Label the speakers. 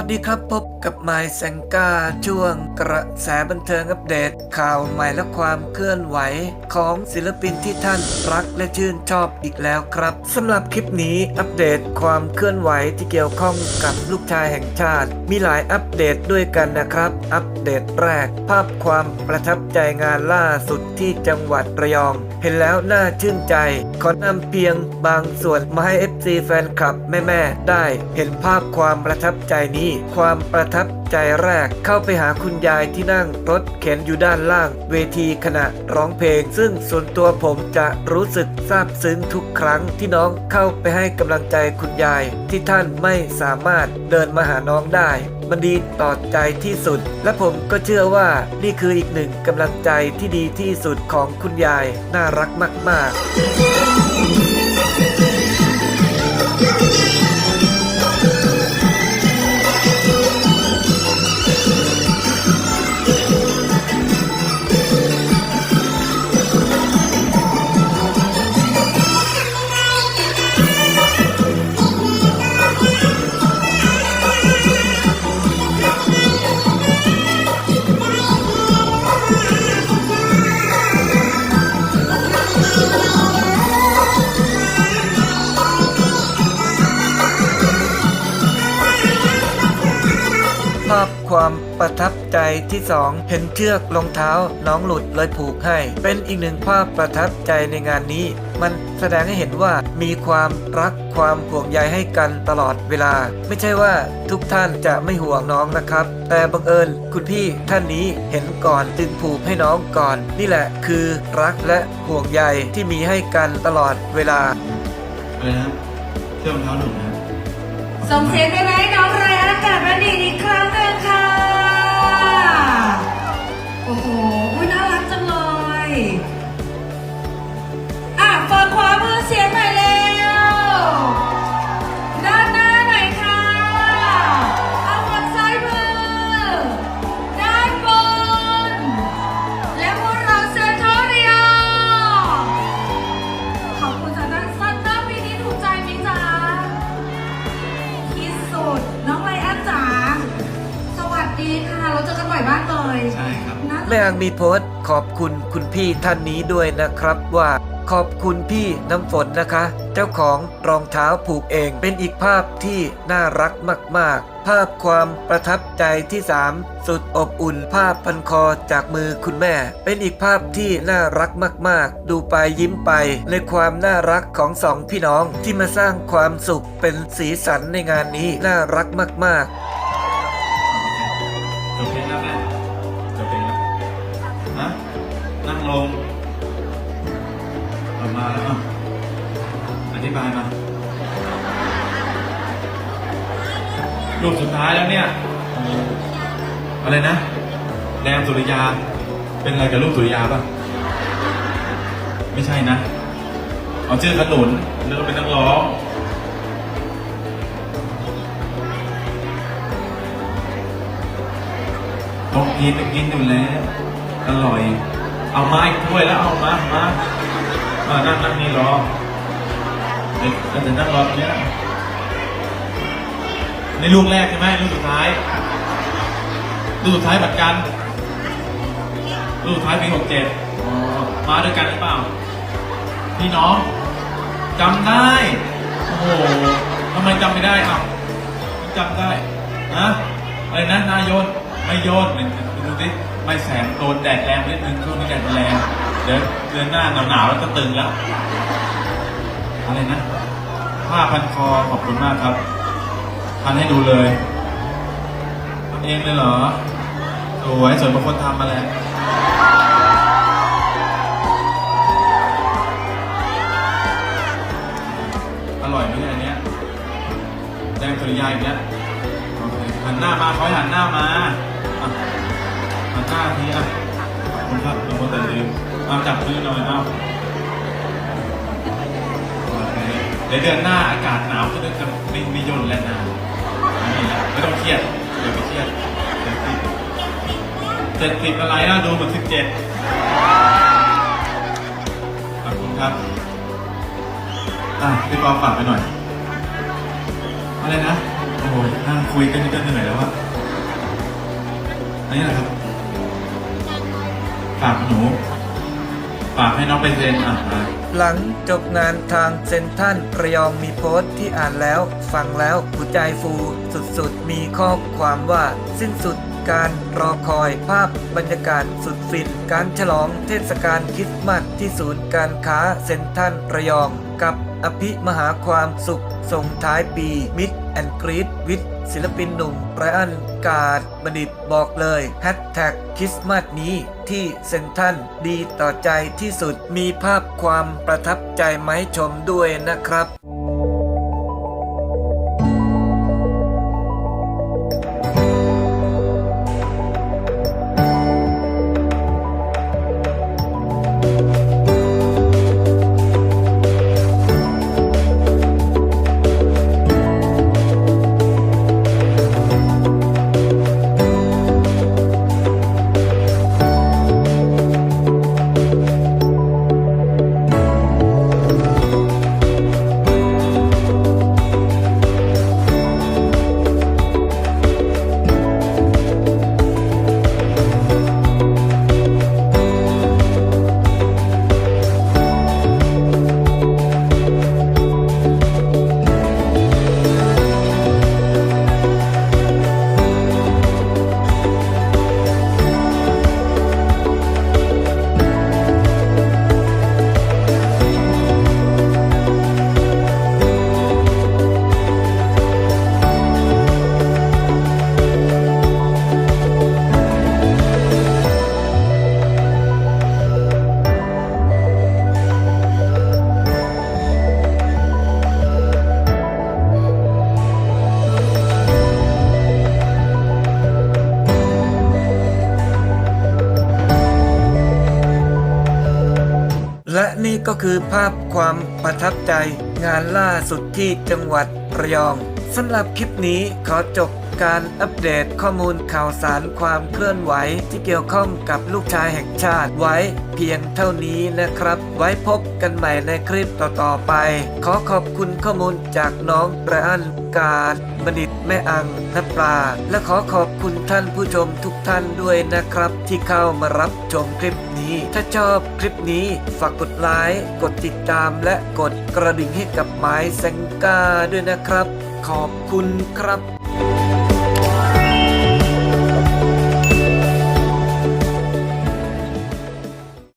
Speaker 1: วัสดีครับพบกับไมค์แซงก้าช่วงกระแสบันเทิงอัปเดต ข่าวใหม่และความเคลื่อนไหว ของศิลปินที่ท่านรักและชื่นชอบอีกแล้วครับสำหรับคลิปนี้อัปเดตความเคลื่อนไหวที่เกี่ยวข้องกับลูกชายแห่งชาติ มีหลายอัปเดตด้วยกันนะครับ อัปเดตแรก ภาพความประทับใจงานล่าสุดที่จังหวัดระยอง เห็นแล้วน่าชื่นใจ ขอนำเพียงบางส่วนมาให้ FC แฟนคลับแม่ๆได้ เห็นภาพความประทับใจนี้ ความประทับใจแรกเข้าไปหาคุณยายที่นั่งรถเข็นอยู่ด้านล่าง เวทีขณะร้องเพลง ซึ่งส่วนตัวผมจะรู้สึกซาบซึ้งทุกครั้งที่น้องเข้าไปให้กำลังใจคุณยาย ที่ท่านไม่สามารถเดินมาหาน้องได้ มันดีต่อใจที่สุด และผมก็เชื่อว่านี่คืออีกหนึ่งกำลังใจที่ดีที่สุดของคุณยาย น่ารักมาก ๆ ความประทับใจที่สองเห็นเชือกรองเท้าน้องหลุดเลยผูกให้ เป็นอีกหนึ่งภาพประทับใจในงานนี้ มันแสดงให้เห็นว่ามีความรักความห่วงใยให้กันตลอดเวลา ไม่ใช่ว่าทุกท่านจะไม่ห่วงน้องนะครับ แต่บังเอิญคุณพี่ท่านนี้เห็นก่อนจึงผูกให้น้องก่อน นี่แหละคือรักและห่วงใยที่มีให้กันตลอดเวลา
Speaker 2: อะไรนะเที่ยวรองเท้าหนุ่มนะ
Speaker 3: ส่งเสียงได้ไหมน้องไรอากาศบัณฑิตอีกครั้งหนึ่งค่ะ เลยใช่
Speaker 2: ครับ
Speaker 3: น่า
Speaker 1: แม่อังมีโพสต์ขอบคุณคุณพี่ท่านนี้ด้วยนะครับว่าขอบคุณพี่น้ำฝนนะคะ เจ้าของรองเท้าผูกเองเป็นอีกภาพที่น่ารักมาก ๆ ภาพความประทับใจที่ 3 สุดอบอุ่นภาพพันคอจากมือคุณแม่ เป็นอีกภาพที่น่ารักมาก ๆ ดูไปยิ้มไป ในความน่ารักของสองพี่น้องที่มาสร้างความสุขเป็นสีสันในงานนี้น่ารักมาก ๆ
Speaker 2: มารูปสุดท้ายแล้วเนี่ย อะไรนะแดงสุริยา เป็นอะไรกับลูกสุริยาป่ะ ไม่ใช่นะ เอาชื่อขนุนนึกว่าเป็นนักร้องต้องกินกินอยู่แล้วอร่อย เอามาอีกถ้วยแล้วเอามามามานั่งนั่งนี่รอ เด็กก็จะนั่งรอตรงนี้ในลูกแรกใช่ไหมลูกสุดท้ายลูกสุดท้ายบัตรกันลูกสุดท้ายปีหกเจ็ดมาด้วยกันหรือเปล่า พี่น้องจำได้ โอ้โหทำไมจำไม่ได้อะจำได้นะอะไรนะนายโยนไม่โยนเนี่ยดูสิไม่แสงโดนแดดแรงนิดนึงช่วงนี้แดดแรงเดี๋ยวเดือนหน้าหนาวๆแล้วจะตึงแล้ว อะไรนะผ้าพันคอขอบคุณมากครับพันให้ดูเลยทำเองเลยเหรอสวยสวยบางคนทำมาแล้วอร่อยไหมเนี่ยอันเนี้ยแดงสุริยาอีกแล้วโอเคหันหน้ามาเขาหันหน้ามาอะหันหน้าทีอะขอบคุณครับเป็นคนแต่ลืมเอาจับมือหน่อยเอาโอ เคเดี๋ยวเดือนหน้าอากาศหนาวก็จะไม่ไม่ย่นแล้วนะไม่มีแล้วไม่ต้องเครียดเดี๋ยวไปเครียดเจ็ดสิบเจ็ดสิบอะไรอะดูเหมือนสิบเจ็ดขอบคุณครับอะพี่ปอฝากไปหน่อยอะไรนะโอ้ยนั่งคุยกันก็เหนื่อยแล้วอะอันนี้แหละครับฝากหนู ฝากให้น้องไปเซ็นอะ
Speaker 1: หลังจบงานทางเซนทรันระยองมีโพสต์ที่อ่านแล้วฟังแล้วหัวใจฟูสุดๆ มีข้อความว่าสิ้นสุดการรอคอยภาพบรรยากาศสุดฟิน การฉลองเทศกาลคริสต์มาสที่ศูนย์การค้าเซนทรันระยอง กับอภิมหาความสุขส่งท้ายปีมิดแอนกรี ดวิดศิลปินหนุ่มไรอันกาดบัณฑิตบอกเลยแฮชแท็กคริสต์มาสนี้ที่เซนทันดีต่อใจที่สุดมีภาพความประทับใจไหมชมด้วยนะครับ และนี่ก็คือภาพความประทับใจงานล่าสุดที่จังหวัดระยองสำหรับคลิปนี้ขอจบ การอัปเดตข้อมูลข่าวสารความเคลื่อนไหวที่เกี่ยวข้องกับลูกชายแห่งชาติไว้เพียงเท่านี้นะครับ ไว้พบกันใหม่ในคลิปต่อๆไป ขอขอบคุณข้อมูลจากน้องไระอันการบัณฑิตแม่อังนปลา และขอขอบคุณท่านผู้ชมทุกท่านด้วยนะครับ ที่เข้ามารับชมคลิปนี้ ถ้าชอบคลิปนี้ฝากกดไลค์กดติดตามและกดกระดิ่งให้กับไม้แซงกาด้วยนะครับ ขอบคุณครับ